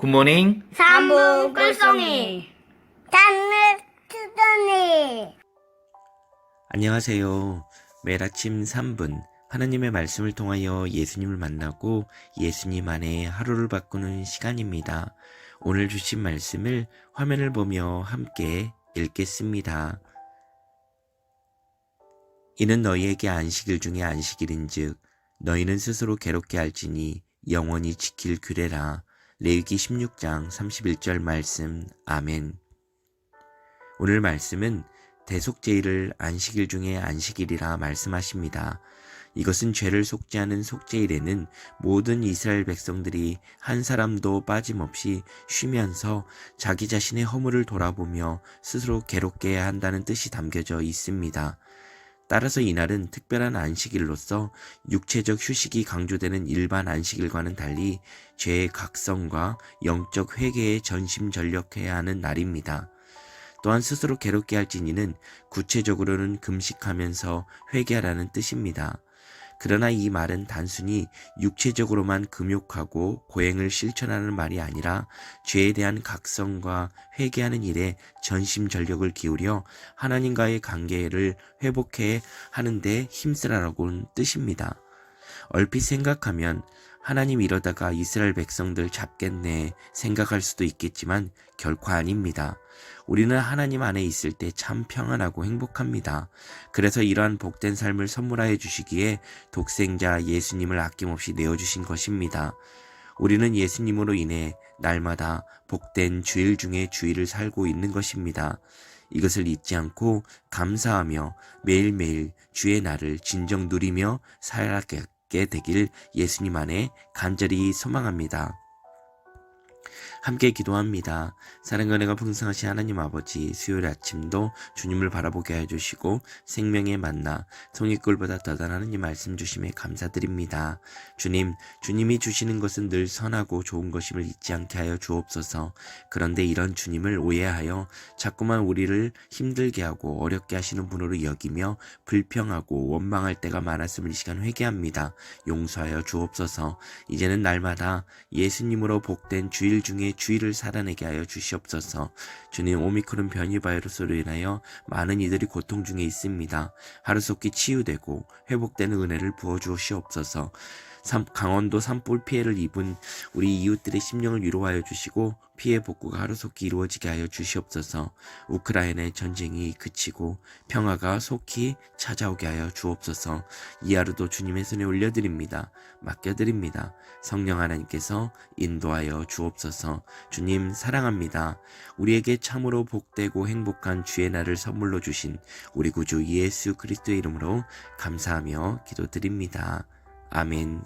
굿모닝. 삼분 꿀송이 단물 투don이 안녕하세요. 매일 아침 3분 하나님의 말씀을 통하여 예수님을 만나고 예수님 안에 하루를 바꾸는 시간입니다. 오늘 주신 말씀을 화면을 보며 함께 읽겠습니다. 이는 너희에게 안식일 중에 안식일인즉 너희는 스스로 괴롭게 할지니 영원히 지킬 규례라. 레위기 16장 31절 말씀. 아멘. 오늘 말씀은 대속제일을 안식일 중에 안식일이라 말씀하십니다. 이것은 죄를 속죄하는 속죄일에는 모든 이스라엘 백성들이 한 사람도 빠짐없이 쉬면서 자기 자신의 허물을 돌아보며 스스로 괴롭게 한다는 뜻이 담겨져 있습니다. 따라서 이날은 특별한 안식일로서 육체적 휴식이 강조되는 일반 안식일과는 달리 죄의 각성과 영적 회개에 전심전력해야 하는 날입니다. 또한 스스로 괴롭게 할지니는 구체적으로는 금식하면서 회개하라는 뜻입니다. 그러나 이 말은 단순히 육체적으로만 금욕하고 고행을 실천하는 말이 아니라 죄에 대한 각성과 회개하는 일에 전심전력을 기울여 하나님과의 관계를 회복해 하는데 힘쓰라라고는 뜻입니다. 얼핏 생각하면 하나님 이러다가 이스라엘 백성들 잡겠네 생각할 수도 있겠지만 결코 아닙니다. 우리는 하나님 안에 있을 때 참 평안하고 행복합니다. 그래서 이러한 복된 삶을 선물하여 주시기에 독생자 예수님을 아낌없이 내어주신 것입니다. 우리는 예수님으로 인해 날마다 복된 주일 중에 주일을 살고 있는 것입니다. 이것을 잊지 않고 감사하며 매일매일 주의 날을 진정 누리며 살아가게 되길 예수님 안에 간절히 소망합니다. 함께 기도합니다. 사랑과 은혜가 풍성하신 하나님 아버지 수요일 아침도 주님을 바라보게 해주시고 생명의 만나 송이꿀보다 더단 하나님 말씀 주심에 감사드립니다. 주님 주님이 주시는 것은 늘 선하고 좋은 것임을 잊지 않게 하여 주옵소서 그런데 이런 주님을 오해하여 자꾸만 우리를 힘들게 하고 어렵게 하시는 분으로 여기며 불평하고 원망할 때가 많았음을 이 시간 회개합니다. 용서하여 주옵소서 이제는 날마다 예수님으로 복된 주일 중에 주일을 살아내게 하여 주시옵소서. 주님 오미크론 변이 바이러스로 인하여 많은 이들이 고통 중에 있습니다. 하루속히 치유되고 회복되는 은혜를 부어 주시옵소서. 삼- 강원도 산불 피해를 입은 우리 이웃들의 심령을 위로하여 주시고 피해 복구가 하루속히 이루어지게 하여 주시옵소서. 우크라이나의 전쟁이 그치고 평화가 속히 찾아오게 하여 주옵소서. 이 하루도 주님의 손에 올려드립니다. 맡겨드립니다. 성령 하나님께서 인도하여 주옵소서. 주님 사랑합니다. 우리에게 참으로 복되고 행복한 주의 날을 선물로 주신 우리 구주 예수 그리스도의 이름으로 감사하며 기도드립니다. 아멘.